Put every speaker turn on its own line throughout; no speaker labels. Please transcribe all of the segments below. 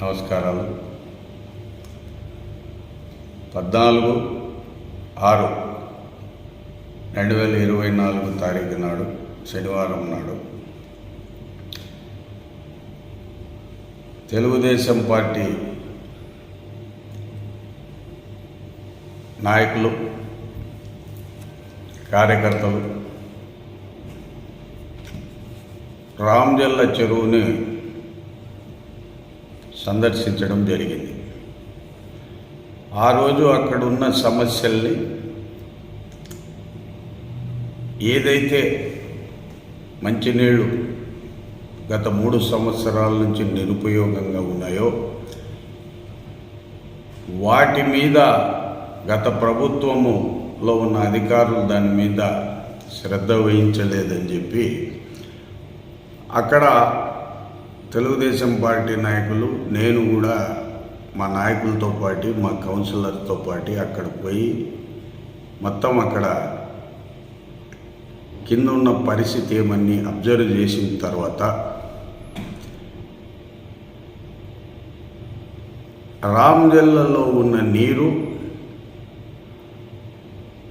నమస్కారాలు. పద్నాలుగు ఆరు రెండు వేల ఇరవై నాలుగు తారీఖు నాడు శనివారం నాడు తెలుగుదేశం పార్టీ నాయకులు కార్యకర్తలు రామ్జల్ల చెరువుని సందర్శించడం జరిగింది. ఆ రోజు అక్కడ ఉన్న సమస్యల్ని ఏదైతే మంచినీళ్ళు గత మూడు సంవత్సరాల నుంచి నిరుపయోగంగా ఉన్నాయో వాటి మీద గత ప్రభుత్వములో ఉన్న అధికారులు దాని మీద శ్రద్ధ వహించలేదని చెప్పి అక్కడ తెలుగుదేశం పార్టీ నాయకులు నేను కూడా మా నాయకులతో పాటు మా కౌన్సిలర్తో పాటు అక్కడ పోయి మొత్తం అక్కడ కింద ఉన్న పరిస్థితి ఏమన్నీ అబ్జర్వ్ చేసిన తర్వాత రామ్ జిల్లాలో ఉన్న నీరు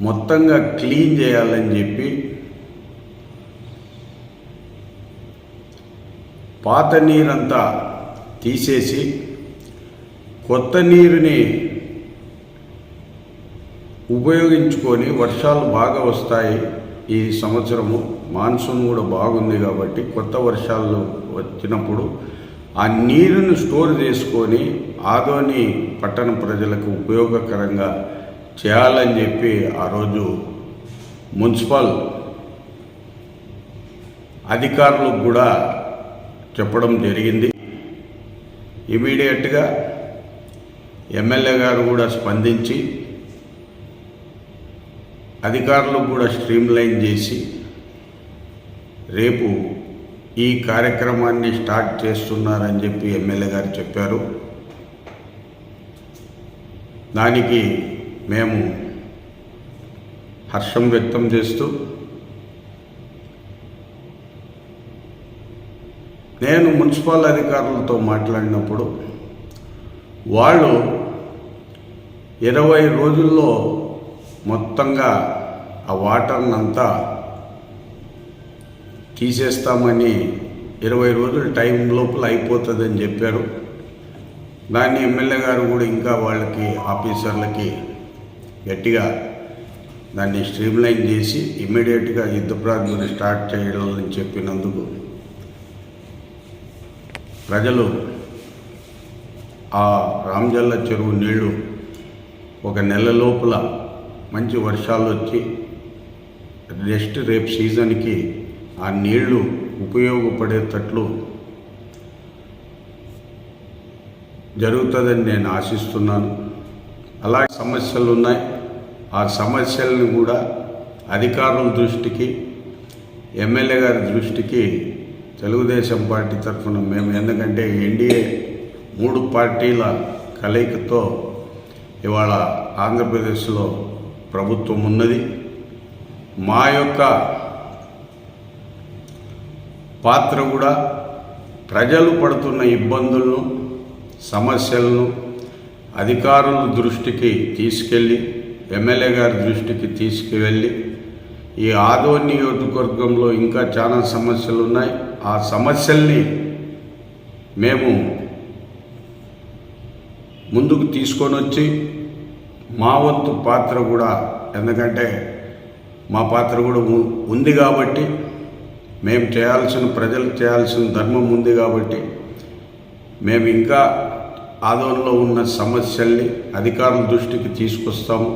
మొత్తంగా క్లీన్ చేయాలని చెప్పి పాత నీరంతా తీసేసి కొత్త నీరుని ఉపయోగించుకొని వర్షాలు బాగా వస్తాయి ఈ సంవత్సరము. మాన్సూన్ కూడా బాగుంది కాబట్టి కొత్త వర్షాలు వచ్చినప్పుడు ఆ నీరును స్టోర్ చేసుకొని ఆదోని పట్టణ ప్రజలకు ఉపయోగకరంగా చేయాలని చెప్పి ఆ రోజు మున్సిపల్ అధికారులకు కూడా చెప్పడం జరిగింది. ఇమీడియట్గా ఎమ్మెల్యే గారు కూడా స్పందించి అధికారులు కూడా స్ట్రీమ్లైన్ చేసి రేపు ఈ కార్యక్రమాన్ని స్టార్ట్ చేస్తున్నారని చెప్పి ఎమ్మెల్యే గారు చెప్పారు. దానికి మేము హర్షం వ్యక్తం చేస్తూ నేను మున్సిపల్ అధికారులతో మాట్లాడినప్పుడు వాళ్ళు ఇరవై రోజుల్లో మొత్తంగా ఆ వాటర్నంతా తీసేస్తామని ఇరవై రోజుల టైం లోపల అయిపోతుందని చెప్పారు. దాన్ని ఎమ్మెల్యే గారు కూడా ఇంకా వాళ్ళకి ఆఫీసర్లకి గట్టిగా దాన్ని స్ట్రీమ్లైన్ చేసి ఇమ్మీడియట్గా యుద్ధ ప్రార్థన స్టార్ట్ చేయాలని చెప్పినందుకు ప్రజలు ఆ రామజల్ల చెరువు నీళ్ళు ఒక నెల లోపల మంచి వర్షాలు వచ్చి నెక్స్ట్ రేపు సీజన్కి ఆ నీళ్ళు ఉపయోగపడేటట్లు జరుగుతుందని నేను ఆశిస్తున్నాను. అలాగే సమస్యలు ఉన్నాయి. ఆ సమస్యలను కూడా అధికారుల దృష్టికి ఎమ్మెల్యే గారి దృష్టికి తెలుగుదేశం పార్టీ తరఫున మేము ఎందుకంటే ఎన్డీఏ మూడు పార్టీల కలయికతో ఇవాళ ఆంధ్రప్రదేశ్లో ప్రభుత్వం ఉన్నది. మా యొక్క పాత్ర కూడా ప్రజలు పడుతున్న ఇబ్బందులను సమస్యలను అధికారుల దృష్టికి తీసుకెళ్ళి ఎమ్మెల్యే గారి దృష్టికి తీసుకువెళ్ళి ఈ ఆదో నియోజకవర్గంలో ఇంకా చాలా సమస్యలు ఉన్నాయి. ఆ సమస్యల్ని మేము ముందుకు తీసుకొని వచ్చి మా వంతు పాత్ర కూడా ఎందుకంటే మా పాత్ర కూడా ఉంది కాబట్టి మేము చేయాల్సిన ప్రజలు చేయాల్సిన ధర్మం ఉంది కాబట్టి మేము ఇంకా ఆదోళనలో ఉన్న సమస్యల్ని అధికారుల దృష్టికి తీసుకొస్తాము.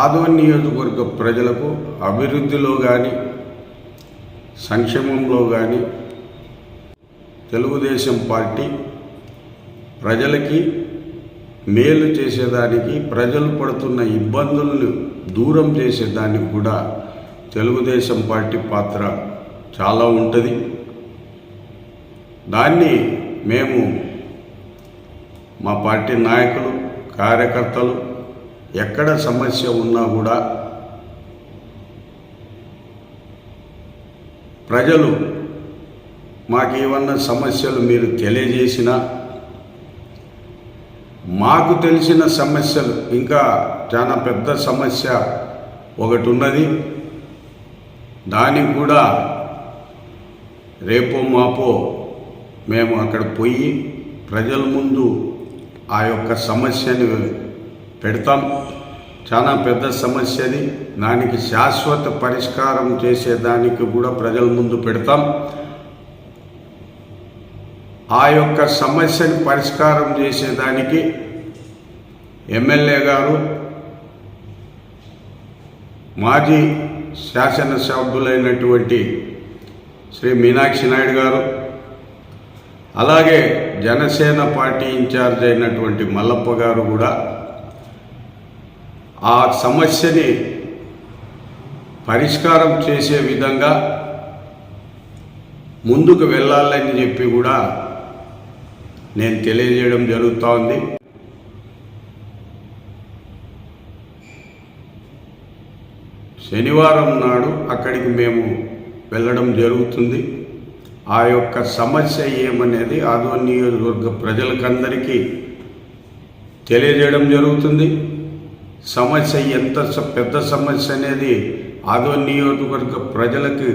ఆదోన్ నియోజకవర్గ ప్రజలకు అభివృద్ధిలో కానీ సంక్షేమంలో కానీ తెలుగుదేశం పార్టీ ప్రజలకి మేలు చేసేదానికి ప్రజలు పడుతున్న ఇబ్బందులను దూరం చేసేదానికి కూడా తెలుగుదేశం పార్టీ పాత్ర చాలా ఉంటుంది. దాన్ని మేము మా పార్టీ నాయకులు కార్యకర్తలు ఎక్కడ సమస్య ఉన్నా కూడా ప్రజలు మాకేమన్నా సమస్యలు మీరు తెలియజేసినా మాకు తెలిసిన సమస్యలు ఇంకా చాలా పెద్ద సమస్య ఒకటి ఉన్నది. దానికి కూడా రేపో మాపో మేము అక్కడ పోయి ప్రజల ముందు ఆ యొక్క సమస్యని పెడతాం. చాలా పెద్ద సమస్యది దానికి శాశ్వత పరిష్కారం చేసేదానికి కూడా ప్రజల ముందు పెడతాం. ఆ యొక్క సమస్యని పరిష్కారం చేసేదానికి ఎమ్మెల్యే గారు మాజీ శాసనసభ్యులైనటువంటి శ్రీ మీనాక్షి నాయుడు గారు అలాగే జనసేన పార్టీ ఇన్ఛార్జ్ అయినటువంటి మల్లప్ప గారు కూడా ఆ సమస్యని పరిష్కారం చేసే విధంగా ముందుకు వెళ్ళాలని చెప్పి కూడా నేను తెలియజేయడం జరుగుతూ ఉంది శనివారం నాడు అక్కడికి మేము వెళ్ళడం జరుగుతుంది. ఆ యొక్క సమస్య ఏమనేది ఆదో నియోజకవర్గ ప్రజలకందరికీ తెలియజేయడం జరుగుతుంది. సమస్య ఎంత స- పెద్ద సమస్య అనేది ఆదో నియోజకవర్గ ప్రజలకు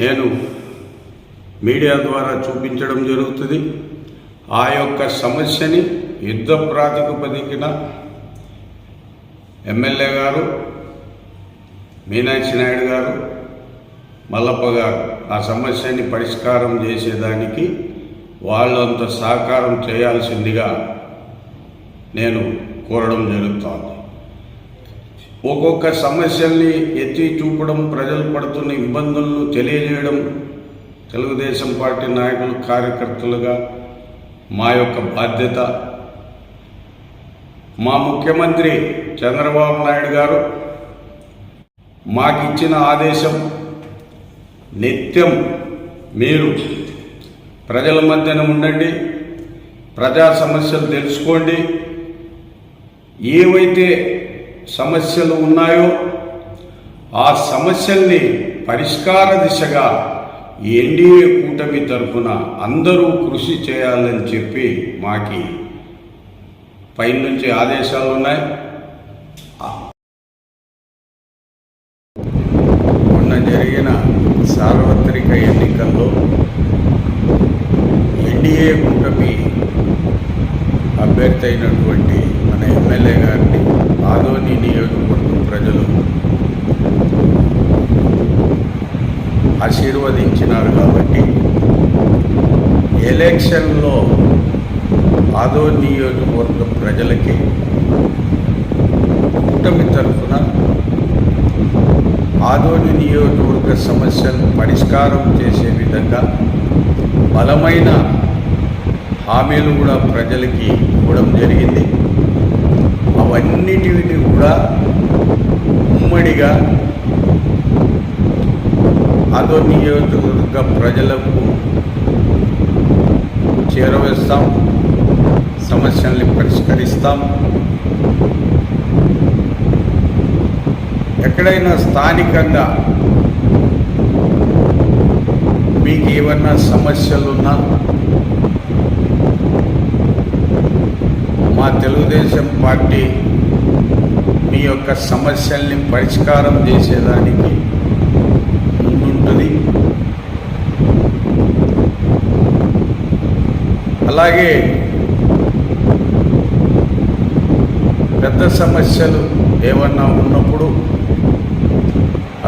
నేను మీడియా ద్వారా చూపించడం జరుగుతుంది. ఆ యొక్క సమస్యని యుద్ధ ప్రాతిపదికన ఎమ్మెల్యే గారు మీనాక్షి నాయుడు గారు మల్లప్ప గారు ఆ సమస్యని పరిష్కారం చేసేదానికి వాళ్ళంత సహకారం చేయాల్సిందిగా నేను కోరడం జరుగుతోంది. ఒక్కొక్క సమస్యల్ని ఎత్తి చూపడం ప్రజలు పడుతున్న ఇబ్బందులను తెలియజేయడం తెలుగుదేశం పార్టీ నాయకులు కార్యకర్తలుగా మా యొక్క బాధ్యత. మా ముఖ్యమంత్రి చంద్రబాబు నాయుడు గారు మాకిచ్చిన ఆదేశం నిత్యం మీరు ప్రజల మధ్యన ఉండండి ప్రజా సమస్యలు తెలుసుకోండి. ఏవైతే సమస్యలు ఉన్నాయో ఆ సమస్యల్ని పరిష్కార దిశగా ఎన్డీఏ కూటమి తరఫున అందరూ కృషి చేయాలని చెప్పి మాకి పైనుంచి ఆదేశాలు ఉన్నాయి మొన్న జరిగిన సార్వత్రిక ఎన్నికల్లో ఎన్డీఏ కూటమి అభ్యర్థి అయినటువంటి మన ఎమ్మెల్యే గారిని ఆదోని నియోజకవర్గం ప్రజలు ఆశీర్వదించినారు కాబట్టి ఎలక్షన్లో ఆదో నియోజకవర్గ ప్రజలకి కూటమి తరఫున ఆదోని నియోజకవర్గ సమస్యను పరిష్కారం చేసే విధంగా బలమైన హామీలు కూడా ప్రజలకి ఇవ్వడం జరిగింది. అవన్నిటిని కూడా ఉమ్మడిగా ఆదో నియోజకవర్గ ప్రజలకు చేరవేస్తాం సమస్యల్ని పరిష్కరిస్తాం. ఎక్కడైనా స్థానికంగా మీకు ఏమన్నా సమస్యలున్నా మా తెలుగుదేశం పార్టీ మీ యొక్క సమస్యల్ని పరిష్కారం చేసేదానికి అలాగే పెద్ద సమస్యలు ఏమన్నా ఉన్నప్పుడు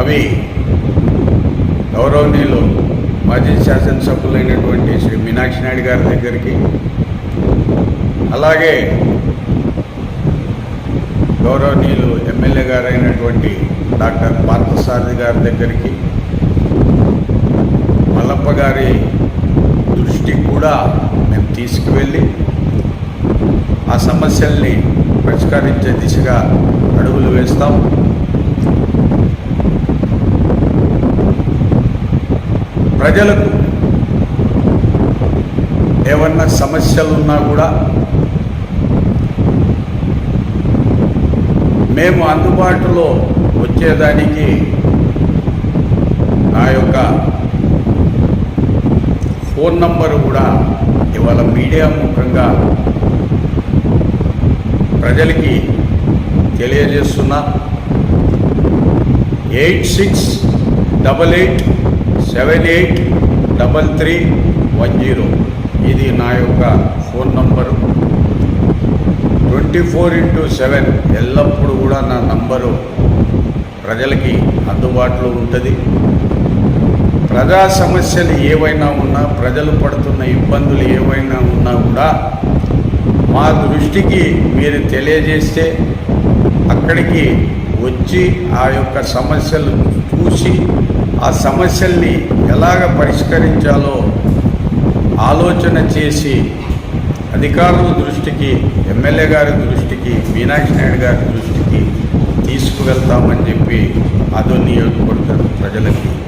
అవి గౌరవనీయులు మాజీ శాసనసభ్యులైనటువంటి శ్రీ మీనాక్షి నాయుడు గారి దగ్గరికి అలాగే గౌరవనీయులు ఎమ్మెల్యే గారైనటువంటి డాక్టర్ పార్థసారథి గారి దగ్గరికి మల్లప్ప గారి దృష్టికి కూడా తీసుకువెళ్ళి ఆ సమస్యల్ని పరిష్కరించే దిశగా అడుగులు వేస్తాం. ప్రజలకు ఏమన్నా సమస్యలు ఉన్నా కూడా మేము అందుబాటులో వచ్చేదానికి నా యొక్క ఫోన్ నంబరు కూడా ఇవాళ మీడియా ముఖంగా ప్రజలకి తెలియజేస్తున్నా. Eight six double eight seven eight double three one zero. ఇది నా యొక్క phone number. Twenty four into seven ఎల్లప్పుడూ కూడా నా నంబరు ప్రజలకి అందుబాటులో ఉంటుంది. ప్రజా సమస్యలు ఏవైనా ఉన్నా ప్రజలు పడుతున్న ఇబ్బందులు ఏవైనా ఉన్నా కూడా మా దృష్టికి మీరు తెలియజేస్తే అక్కడికి వచ్చి ఆ యొక్క సమస్యలు చూసి ఆ సమస్యల్ని ఎలాగ పరిష్కరించాలో ఆలోచన చేసి అధికారుల దృష్టికి ఎమ్మెల్యే గారి దృష్టికి మీనాక్షి నాయుడు గారి దృష్టికి తీసుకువెళ్తామని చెప్పి అదో నియోజకవర్గ ప్రజలకి